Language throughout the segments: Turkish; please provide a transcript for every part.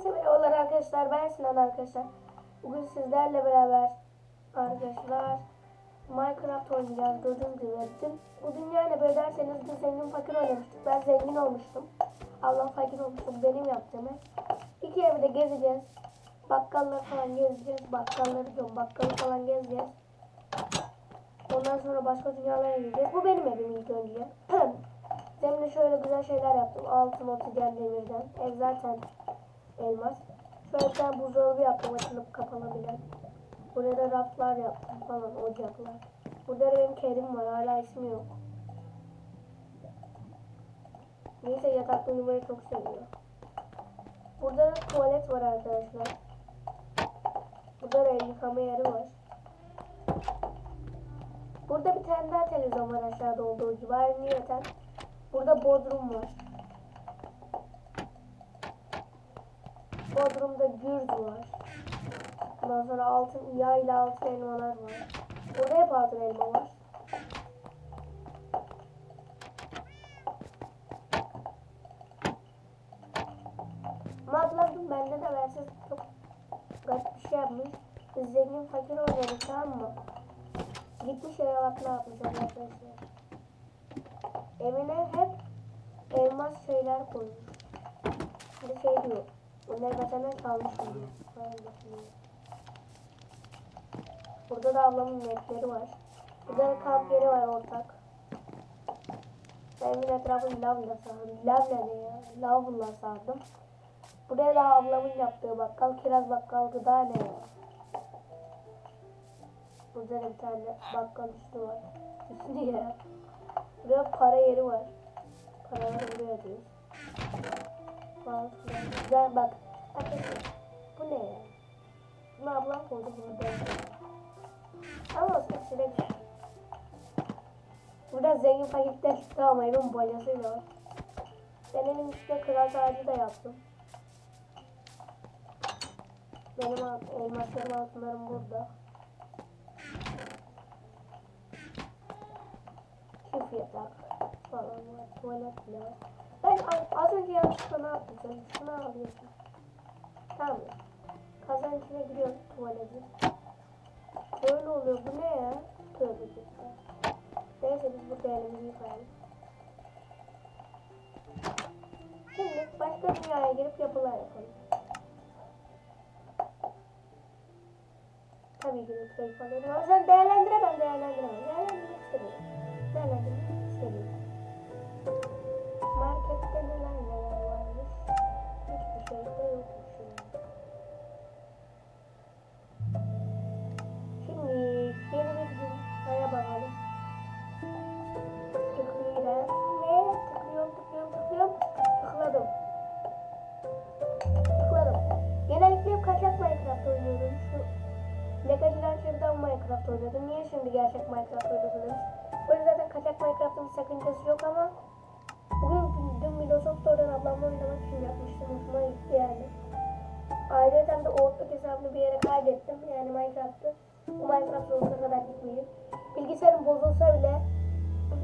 Herkese merhabalar arkadaşlar. Ben Sinan arkadaşlar. Bugün sizlerle beraber arkadaşlar Minecraft oynayacağız. Gördüğünüz gibi dün bu dünya ne böyle derseniz dün zengin fakir oynamıştık. Ben zengin olmuştum. Allah fakir olmuştum. Benim yaptığım. İki evi de gezeceğiz. Bakkalları falan gezeceğiz. Bakkalları diyorum. Bakkalı falan gezeceğiz. Ondan sonra başka dünyalara gideceğiz. Bu benim evim ilk önce. Zemine şöyle güzel şeyler yaptım. Altın obsidyen demirden. Ev zaten elmas. Şöyle bir tane buzdolabı yaptım açılıp kapanabilen. Buraya da raflar yaptım falan ocaklar. Burada da benim kedim var hala ismi yok. Neyse yatakta uyumayı çok seviyor. Burada da tuvalet var arkadaşlar. Burada da yıkama yeri var. Burada bir tane daha televizyon var aşağıda olduğu gibi. Aynı yatan. Burada bodrum var. Bodrum'da gürz var. Ondan sonra altın yağ ile altın elmalar var. Burada hep altın elma var. Dün bende de verse çok garip bir şey yapmış. Zengin fakir oynuyoruz tamam mı? Gitmiş eve bak ne yapmış arkadaşlar. Evine hep elmas şeyler koymuş. Bir şey diyor. Çalmış diyor. Vay bakayım. Burada da ablamın netleri var. Burada da kamp yeri var ortak. Ben evin etrafını lavla sardım. Lav ne ya? Lavla sardım. Buraya da ablamın yaptığı bakkal, kiraz bakkal gıda ne ya? Burada da bir tane bakkal üstü var. Üstü ya. Buraya para yeri var. Paraları buraya atıyoruz. Falan filan. Güzel bak. Arkadaşlar bu ne ya? Bunu ablam koydu bunu ben. Ama olsun güzel. Burada zengin fakirlikten çıktı ama evin boyasıyla var. Ben evin üstüne kral tacı da yaptım. Benim elmaslarım altınlarım burada. Çift yatak falan var. Tuvalet var. Ben az, önce yanlışlıkla ne yapacağım? Şunu alıyorsun. Tamam? Kazan içine giriyorum tuvalete. Böyle oluyor. Bu ne ya? Tövbe. Neyse biz burada elimizi yıkayalım. Şimdi başka dünyaya girip yapılar yapalım. Tabii ki de alıyorum. Ama sen değerlendiremem, değerlendiremem. Değerlendirmek istemiyorum. Değerlendirmek Ayrıca de Outlook hesabını bir yere kaydettim. Yani Minecraft'ı. Bu Minecraft sonuna kadar gitmeyecek. Bilgisayarım bozulsa bile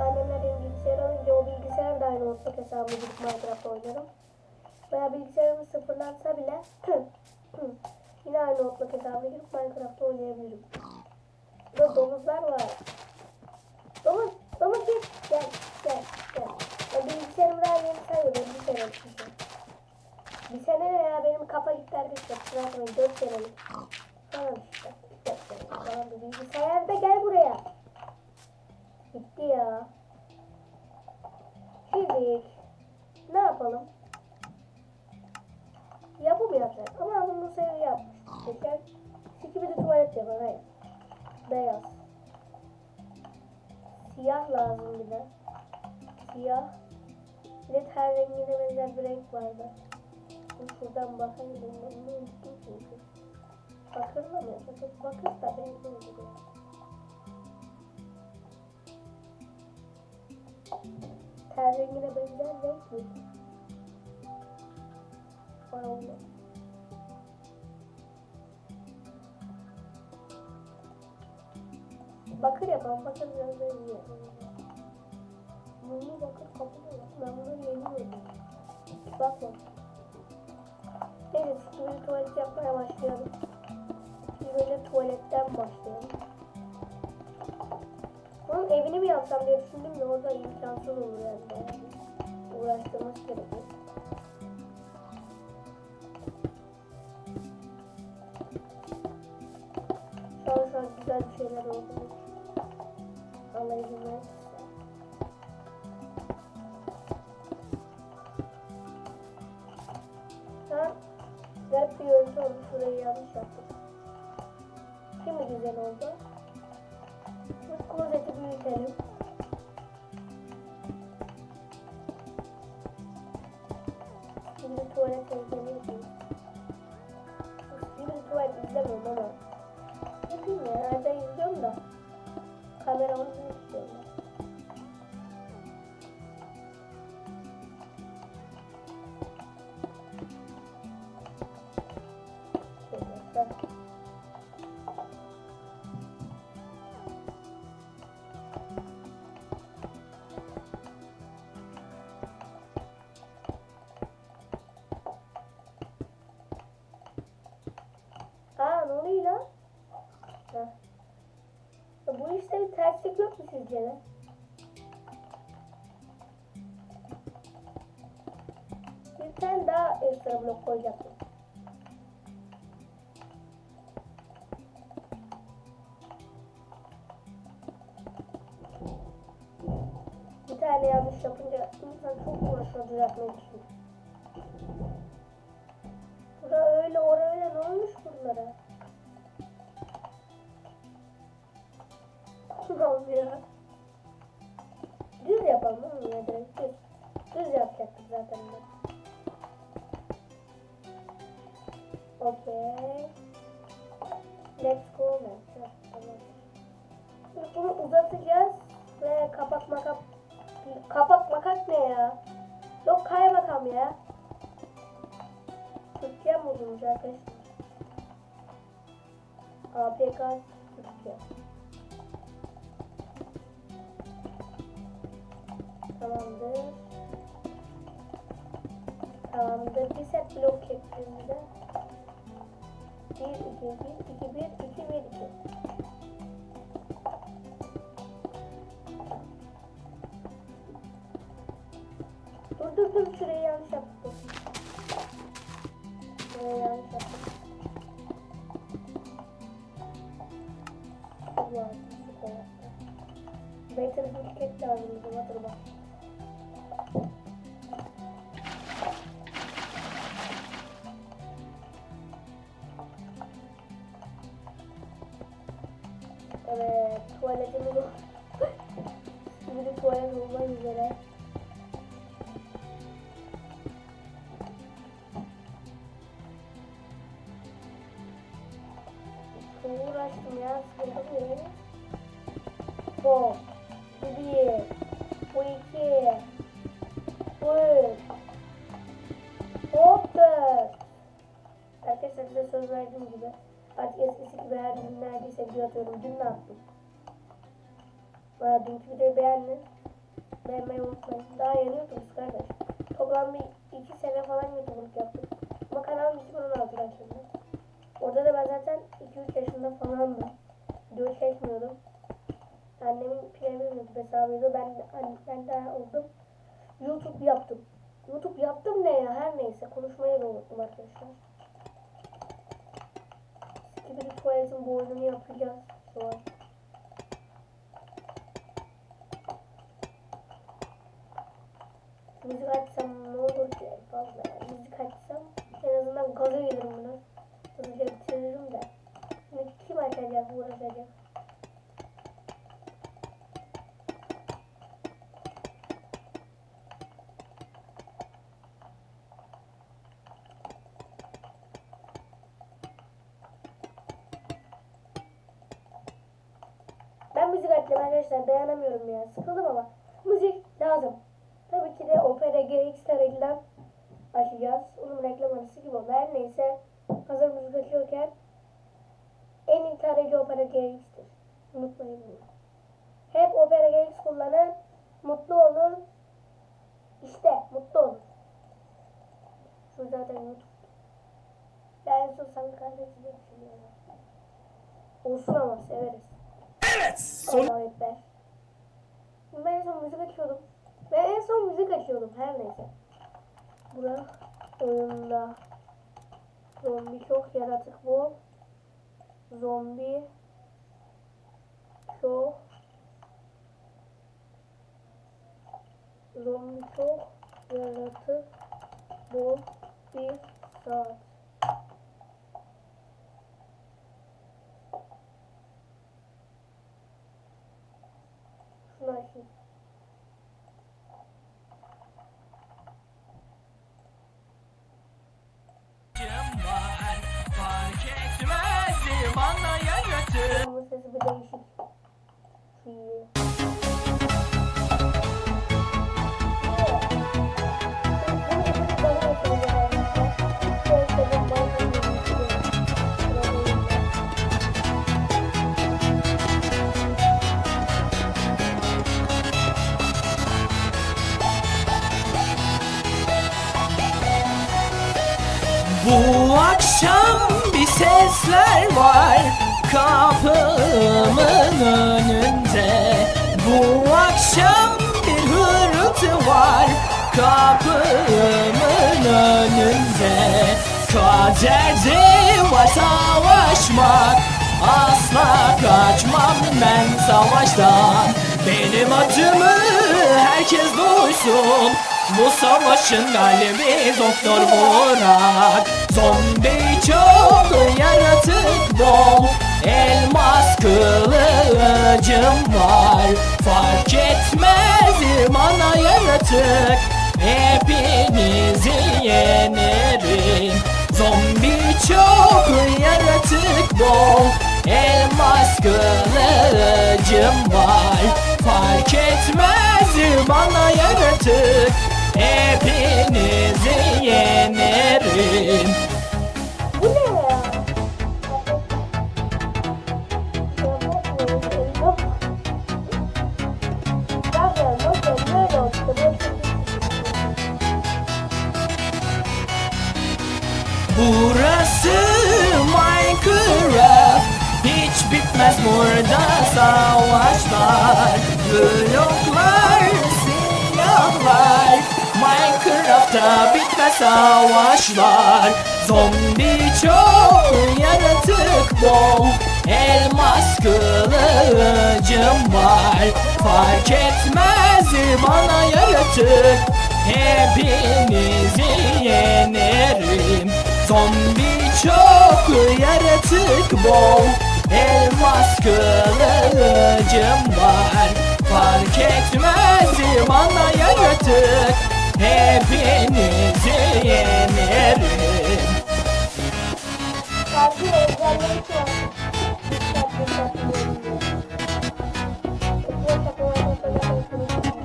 annemler benim bilgisayar alınca o bilgisayar da aynı Outlook hesabına gidip Minecraft oynarım. Veya bilgisayarımı sıfırlatsa bile yine aynı Outlook hesabına girip Minecraft oynayabilirim. Burada domuzlar var. Domuz, domuz git. Gel, gel, gel. Ya bilgisayarımı daha yeni sene olmuşum. Bir sene ne ya benim kafa gitti arkadaşlar. Kusura bakmayın. Dört senelik. Falan işte. Dört senelik falan bir bilgisayar da gel buraya. Gitti ya. Şimdi ne yapalım? Yapı mı yapacağız? Ama bunu seviye yapmış. Geçen siki bir de tuvalet yapalım. Hayır. Beyaz. Siyah lazım bir de. Siyah. Bir de ter rengine benzer bir renk vardı. Şuradan bakayım. Ben bunu unuttum çünkü. Bakırla mı yapacak? Bakır da benimki oluyor. Ter rengine benzer renk mi? Allah. Bakır yapalım. Bakır biraz yapalım. Mumlu bakır kapı da. Ben bunları yeni gördüm. Bakma. Evet Şimdi tuvalet yapmaya başlayalım. Şimdi böyle tuvaletten başlayalım. Bunun evini mi yapsam diye düşündüm de orada imkansız olur yani. Uğraştırması gerekiyor. Şu an güzel şeyler oldu. Allah izin Şurayı yanlış yaptım. Şimdi güzel oldu. Şimdi klozeti büyütelim. Bir tane daha ekstra blok koyacaktım. Bir tane yanlış yapınca insan çok uğraşıyor düzeltmek için. Bura öyle, ora öyle ne olmuş bunlara? Let's go man. Bunu uzatacağız ve kapak makap kapak makak ne ya? Yok kaymakam ya. Türkiye bozulmuş arkadaşlar. APK Türkiye. Tamamdır. Tamamdır. Bir set blok şeklinde. 1, 2, 1, 2, 1, 2, 1, 2. Dur dur dur şurayı yanlış yaptım. Şurayı yanlış yaptım. Allah su koyarsa. Better buket lazım hatır bak. Uğraştım ya, sıkıntı değil. Bu. Bu bir. Bu iki. Bu üç. Hop dört. Arkadaşlar size söz verdiğim gibi artık eskisi gibi her gün neredeyse video atıyorum. Dün ne yaptım? Aa, dünkü videoyu beğendin. Beğenmeyi unutmayın. Daha yeni YouTube'uz kardeş. Toplam bir iki sene falan YouTube'luk yaptık. Ama kanalım 2016 başında. Orada da ben zaten 2-3 yaşında falandım. Video çekmiyordum. Annemin premium hesabıydı. Ben, ben, de oldum. YouTube yaptım. YouTube yaptım ne ya her neyse. Konuşmayı da unuttum arkadaşlar. Gibi bir tuvaletin boynunu yapacağız an. Müzik açsam ne olur ki fazla. Yani müzik açsam en azından gaza gelirim bunu. Hızlıca bitiririm de. Açacak uğraşacak? Ben müzik açacağım arkadaşlar dayanamıyorum ya. Sıkıldım ama. Müzik lazım. Tabii ki de Opera GX'te reklam açacağız. Onun reklam arası gibi oldu. Her neyse hazır müzik açıyorken en tarayıcı Opera GX'tir. Unutmayın bunu. Hep Opera GX kullanın. Mutlu olun. İşte mutlu olun. Şu zaten YouTube. olsun sen kaybedecek düşünüyorum. Olsun ama severiz. Evet. Son ekber. Ben en son müzik açıyordum. Ben en son müzik açıyordum her neyse. Bura oyunda zombi çok yaratık bu. Zombi. Çok zombi çok yaratık. Bu. Bir saat. Şunu. Bu akşam bir sesler var kapımın önünde. Bu akşam bir hırıltı var kapımın önünde. Kaderde var savaşmak Asla kaçmam ben savaştan. Benim adımı herkes duysun Bu savaşın galibi Doktor Burak. Zombi çok yaratık bol. Elmas kılıcım var. Fark etmez bana yaratık. Hepinizi yenerim. Zombi çok yaratık bol. Elmas kılıcım var. Fark etmez bana yaratık Hepinizi yenerim. Bu ne ya? Burası Minecraft. Hiç bitmez burada savaşlar. Bloklar, silahlar Minecraft'ta bitmez savaşlar. Zombi çok yaratık bol. Elmas kılıcım var. Fark etmez bana yaratık. Hepinizi yenerim. Zombi çok yaratık bol. Elmas kılıcım var. Fark etmez bana yaratık Hepinizi yenerim takılarını söylemeyi unutmayın.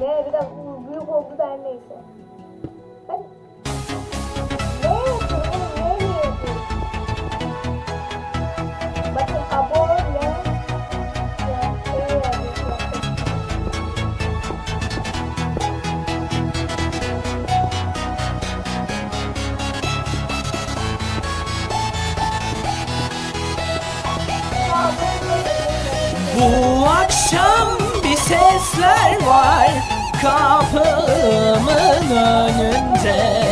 Ne biraz büyük oldu da her neyse. Ben kapımın önünde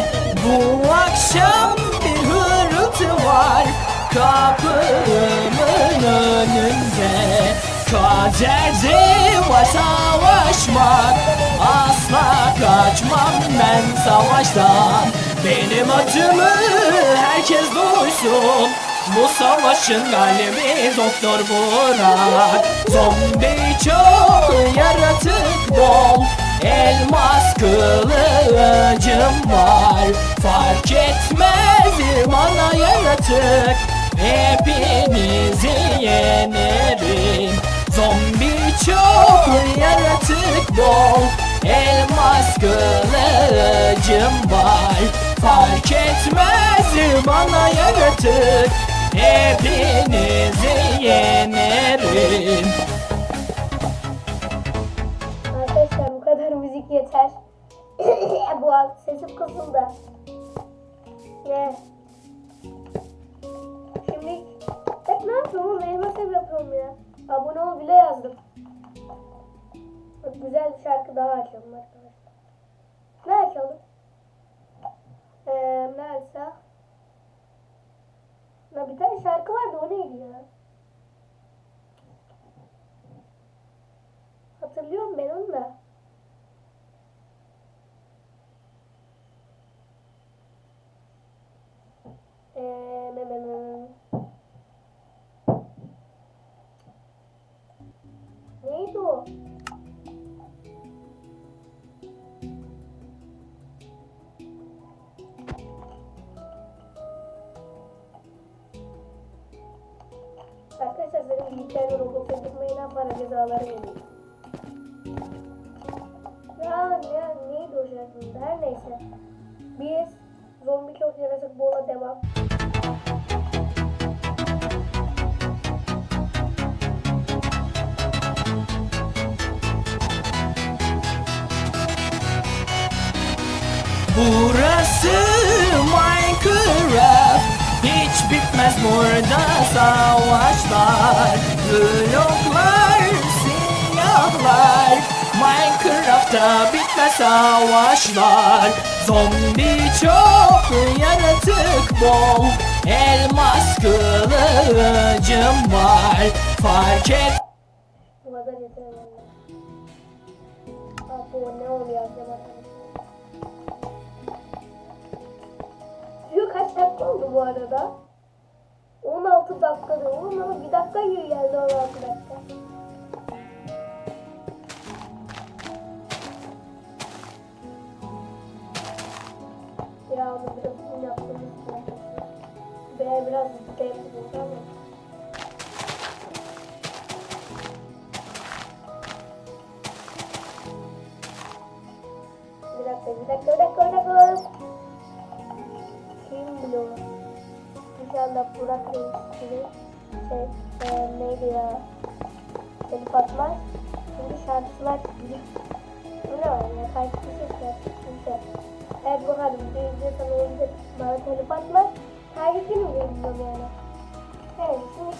Bu akşam bir hırıltı var. Kapımın önünde Kaderde var savaşmak Asla kaçmam ben savaştan Benim adımı herkes duysun. Bu savaşın galibi Doktor Burak. Zombi çok yaratık bol Elmas kılıcım var. Fark etmez bana yaratık. Hepinizi yenerim. Zombi çok yaratık bol Elmas kılıcım var. Fark etmez bana yaratık. Hepinizi yenerim yeter. Bu an sesim kısıldı. Ne? Şimdi hep ne yapıyorum? Elma sev yapıyorum ya. Abone ol bile yazdım. Bak, Güzel bir şarkı daha açalım arkadaşlar. Ne açalım? Ee, ne açsak? Ya bir tane şarkı vardı o neydi ya? Arkadaşlar senin bilgisayarda Roblox'a girmeyle para cezaları geliyor. Ya ne, neydi o şarkının? Her neyse. Biz zombi çok yaratık bola devam. Burası Hiç bitmez burada savaşlar Bloklar, silahlar Minecraft'ta bitmez savaşlar Zombi çok, yaratık bol Elmas kılıcım var Fark et Bu kadar yeter valla. Abi ne oluyor acaba? Video kaç dakika oldu bu arada? 16 dakika diyor. Oğlum ama bir dakika yiyor geldi 16 dakika. Ya onu biraz bunu yaptığımız için. Be biraz denk oldu ama. Bir dakika, bir dakika, bir dakika, bir dakika. İnşallah Burak Reis gibi şey, e, neydi ya? Seni patlar. Şimdi şarkılar gidiyor. Bu ne var ya? Takipçi sesler. Neyse. Evet bakalım. Bir izliyorsan o yüzden bana telif atmaz. Takipçi mi bilmiyorum yani. Evet şimdi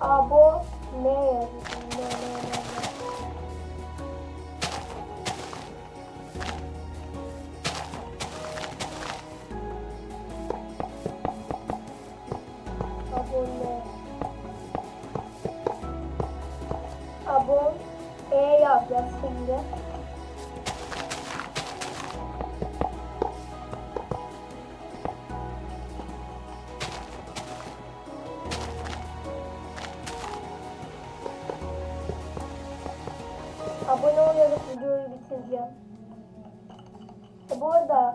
abo ne yazıyorsun? Ne ne Da videoyu bitireceğim. E bu arada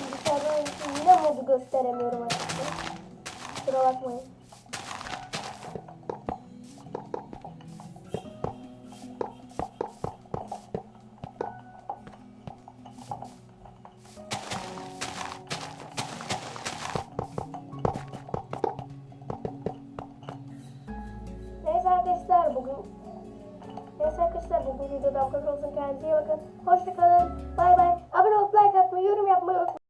bilgisayardan yine modu gösteremiyorum açıkçası. Kusura bakmayın.